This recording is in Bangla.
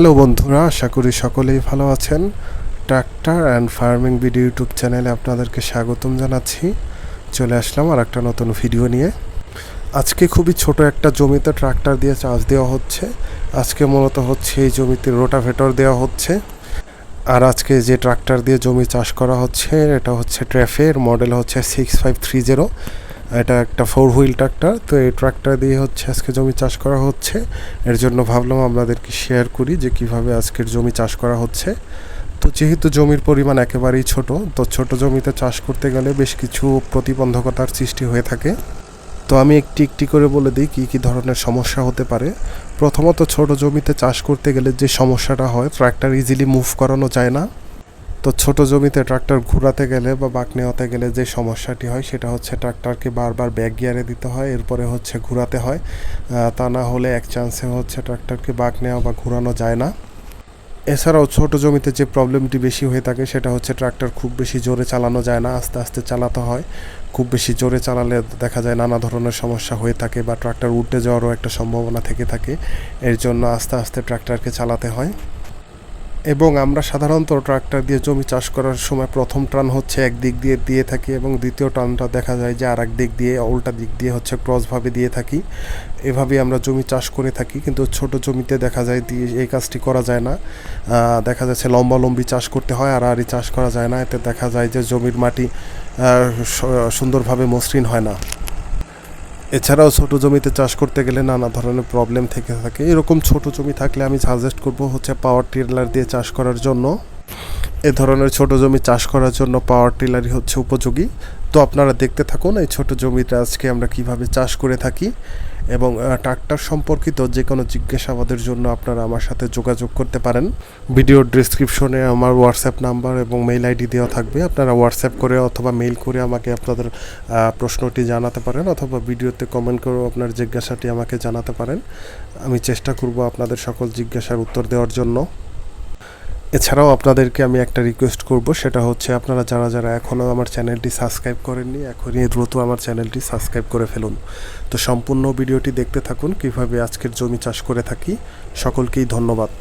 হ্যালো বন্ধুরা, আশা করি সকলেই ভালো আছেন। Tractor and farming video YouTube চ্যানেলে আপনাদেরকে স্বাগতম জানাচ্ছি। চলে আসলাম আর একটা নতুন ভিডিও নিয়ে। আজকে খুবই ছোট একটা জমিতে ট্রাক্টর দিয়ে চাষ দেওয়া হচ্ছে। আজকে মূলত হচ্ছে এই জমিতে রোটাভেটর দেওয়া হচ্ছে। আর আজকে যে ট্রাক্টর দিয়ে জমি চাষ করা হচ্ছে, এটা হচ্ছে ট্র্যাফের, মডেল হচ্ছে সিক্স ফাইভ থ্রি জিরো এটা একটা ফোর হুইল ট্রাক্টর তো এই ট্রাক্টর দিয়ে হচ্ছে আজকে জমি চাষ করা হচ্ছে। এর জন্য ভাবলাম আপনাদেরকে শেয়ার করি যে কীভাবে আজকের জমি চাষ করা হচ্ছে। তো যেহেতু জমির পরিমাণ একেবারেই ছোট, তো ছোট জমিতে চাষ করতে গেলে বেশ কিছু প্রতিবন্ধকতার সৃষ্টি হয়ে থাকে। তো আমি একটি একটি করে বলে দিই কী কী ধরনের সমস্যা হতে পারে। প্রথমত ছোট জমিতে চাষ করতে গেলে যে সমস্যাটা হয় ট্রাক্টর ইজিলি মুভ করানো যায় না। তো ছোট জমিতে ট্রাক্টর ঘোরাতে গেলে বা বাঁক নেওয়াতে গেলে যে সমস্যাটি হয়, সেটা হচ্ছে ট্রাক্টরকে বারবার ব্যাক গিয়ারে দিতে হয়, এরপরে হচ্ছে ঘোরাতে হয়। তা না হলে এক চান্সে হচ্ছে ট্রাক্টরকে বাঁক নেওয়া বা ঘোরানো যায় না। এছাড়াও ছোট জমিতে যে প্রবলেমটি বেশি হয়ে থাকে, সেটা হচ্ছে ট্রাক্টর খুব বেশি জোরে চালানো যায় না, আস্তে আস্তে চালাতে হয়। খুব বেশি জোরে চালালে দেখা যায় নানা ধরনের সমস্যা হয়ে থাকে বা ট্রাক্টর উল্টে যাওয়ারও একটা সম্ভাবনা থেকে থাকে। এর জন্য আস্তে আস্তে ট্রাক্টরকে চালাতে হয়। এবং আমরা সাধারণত ট্রাক্টর দিয়ে জমি চাষ করার সময় প্রথম টান হচ্ছে এক দিক দিয়ে দিয়ে থাকি এবং দ্বিতীয় টানটা দেখা যায় যে আর দিক দিয়ে, উল্টা দিক দিয়ে হচ্ছে ক্রসভাবে দিয়ে থাকি। এভাবেই আমরা জমি চাষ করে থাকি, কিন্তু ছোট জমিতে দেখা যায় দিয়ে এই কাজটি করা যায় না। দেখা যাচ্ছে লম্বা লম্বি চাষ করতে হয়, আর আরই চাষ করা যায় না। এতে দেখা যায় যে জমির মাটি সুন্দরভাবে মসৃণ হয় না। এছাড়াও ছোট জমিতে চাষ করতে গেলে নানা ধরনের প্রবলেম থেকে থাকে। এরকম ছোট জমি থাকলে আমি সাজেস্ট করব হচ্ছে পাওয়ার টিলার দিয়ে চাষ করার জন্য। এ ধরনের ছোট জমি চাষ করার জন্য পাওয়ার টিলারই হচ্ছে উপযোগী। তো আপনারা দেখতে থাকুন এই ছোট জমিটা আজকে আমরা কীভাবে চাষ করে থাকি এবং ট্রাক্টর সম্পর্কিত যে কোনো জিজ্ঞাসাবাদের জন্য আপনারা আমার সাথে যোগাযোগ করতে পারেন। ভিডিওর ডিসক্রিপশনে আমার হোয়াটসঅ্যাপ নাম্বার এবং মেইল আইডি দেওয়া থাকবে। আপনারা হোয়াটসঅ্যাপ করে অথবা মেইল করে আমাকে আপনাদের প্রশ্নটি জানাতে পারেন অথবা ভিডিওতে কমেন্ট করেও আপনার জিজ্ঞাসাটি আমাকে জানাতে পারেন। আমি চেষ্টা করব আপনাদের সকল জিজ্ঞাসার উত্তর দেওয়ার জন্য। এছাড়াও আপনাদেরকে আমি একটা রিকোয়েস্ট করব, সেটা হচ্ছে আপনারা যারা যারা এখনও আমার চ্যানেলটি সাবস্ক্রাইব করেননি, এখনই দ্রুত আমার চ্যানেলটি সাবস্ক্রাইব করে ফেলুন। তো সম্পূর্ণ ভিডিওটি দেখতে থাকুন, কীভাবে আজকের জমি চাষ করে থাকি। সকলকেই ধন্যবাদ।